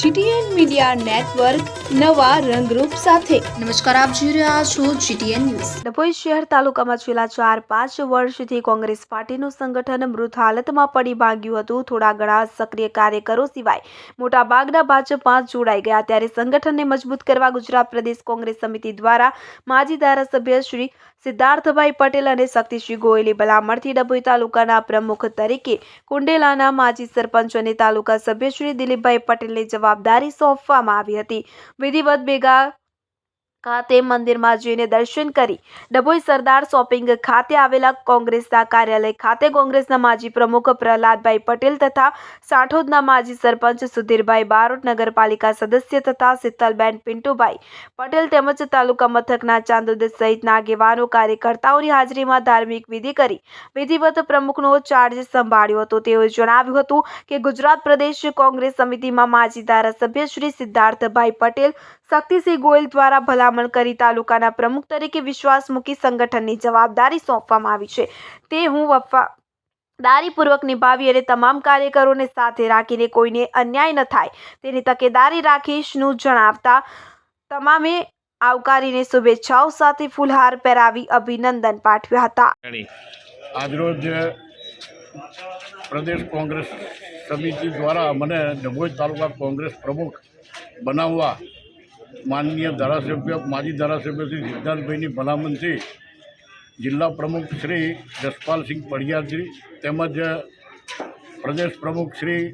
GTN media network નવા રંગરૂપ સાથે. નમસ્કાર આપ જોઈ રહ્યા છો જીટીએન ન્યૂઝ. ડભોઈ શહેર તાલુકામાં છેલ્લા ચાર પાંચ વર્ષથી કોંગ્રેસ પાર્ટીનું સંગઠન મૃત હાલતમાં પડી ભાંગ્યું હતું. થોડા ઘણા સક્રિય કાર્યકરો સિવાય મોટાભાગના ભાજપમાં જોડાઈ ગયા. ત્યારે સંગઠનને મજબૂત કરવા ગુજરાત પ્રદેશ કોંગ્રેસ સમિતિ દ્વારા માજી ધારાસભ્ય શ્રી સિદ્ધાર્થભાઈ પટેલ અને શક્તિશ્રી ગોયલી ભલામણથી ડભોઈ તાલુકાના પ્રમુખ તરીકે કુંડેલાના માજી સરપંચ અને તાલુકા સભ્ય શ્રી દિલીપભાઈ પટેલને જવાબદારી સોંપવામાં આવી હતી. વિધિવત ભેગા ખાતે મંદિરમાં જઈને દર્શન કરી ડભોઈ સરદાર શોપિંગ ખાતે આવેલા કોંગ્રેસના કાર્યાલય ખાતે કોંગ્રેસના માજી પ્રમુખ પ્રહલાદભાઈ પટેલ તથા સાંઠોદના માજી સરપંચ સુધીરભાઈ બારોટ, નગરપાલિકા સદસ્ય તથા શીતલબેન પિન્ટુભાઈ પટેલ તેમજ તાલુકા મથકના ચાંદોદ સહિતના આગેવાનો કાર્યકર્તાઓની હાજરીમાં ધાર્મિક વિધિ કરી વિધિવત પ્રમુખનો ચાર્જ સંભાળ્યો હતો. તેઓએ જણાવ્યું હતું કે ગુજરાત પ્રદેશ કોંગ્રેસ સમિતિમાં માજી ધારાસભ્ય શ્રી સિદ્ધાર્થભાઈ પટેલ, શક્તિસિંહ ગોયલ દ્વારા ભલામણ કરી તાલુકાના પ્રમુખ તરીકે વિશ્વાસ મૂકી સંગઠનની જવાબદારી સોંપવામાં આવી છે. તે હું વફાદારીપૂર્વક નિભાવી અને તમામ કાર્યકરોને સાથે રાખીને કોઈને અન્યાય ન થાય. તેની તકેદારી રાખીશનું જણાવતા તમામે આવકારીને શુભેચ્છાઓ સાથે ફૂલહાર પહેરાવી અભિનંદન પાઠવ્યા હતા. આજરોજ પ્રદેશ કોંગ્રેસ સમિતિ દ્વારા મને ડભોઈ તાલુકા કોંગ્રેસ પ્રમુખ બનાવવા માનનીય ધારાસભ્ય, માજી ધારાસભ્ય શ્રી સિદ્ધાર્થભાઈની ભલામણથી જિલ્લા પ્રમુખ શ્રી જસપાલસિંહ પડિયારજી તેમજ પ્રદેશ પ્રમુખ શ્રી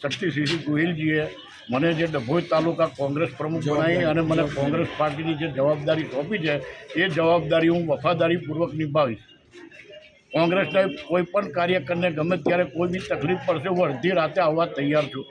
શક્તિસિંહ ગોહિલજીએ મને જે ડભોઈ તાલુકા કોંગ્રેસ પ્રમુખ બનાવી અને મને કોંગ્રેસ પાર્ટીની જે જવાબદારી સોંપી છે, એ જવાબદારી હું વફાદારીપૂર્વક નિભાવીશ. કોંગ્રેસના કોઈ પણ કાર્યકરને ગમે ત્યારે કોઈ બી તકલીફ પડશે, હું અડધી રાતે આવવા તૈયાર છું.